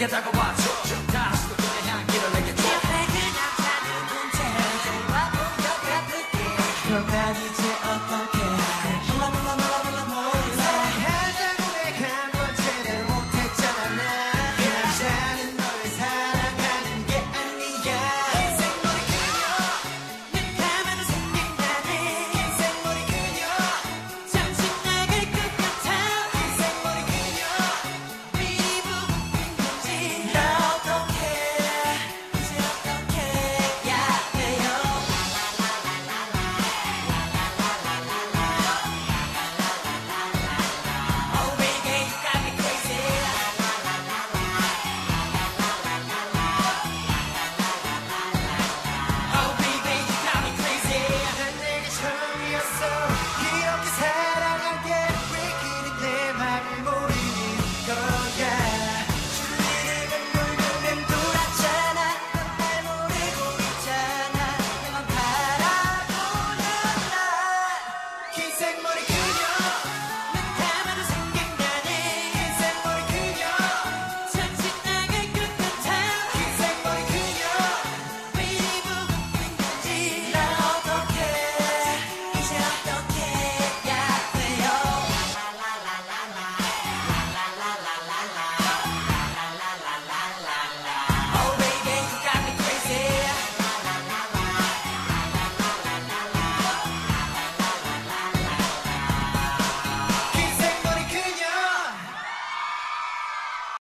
내게 다가와줘. 다시 너의 향기를 내게 줘. 옆에 그냥 사는 문제. 좋아 보여 가득해 그간 이제 어떤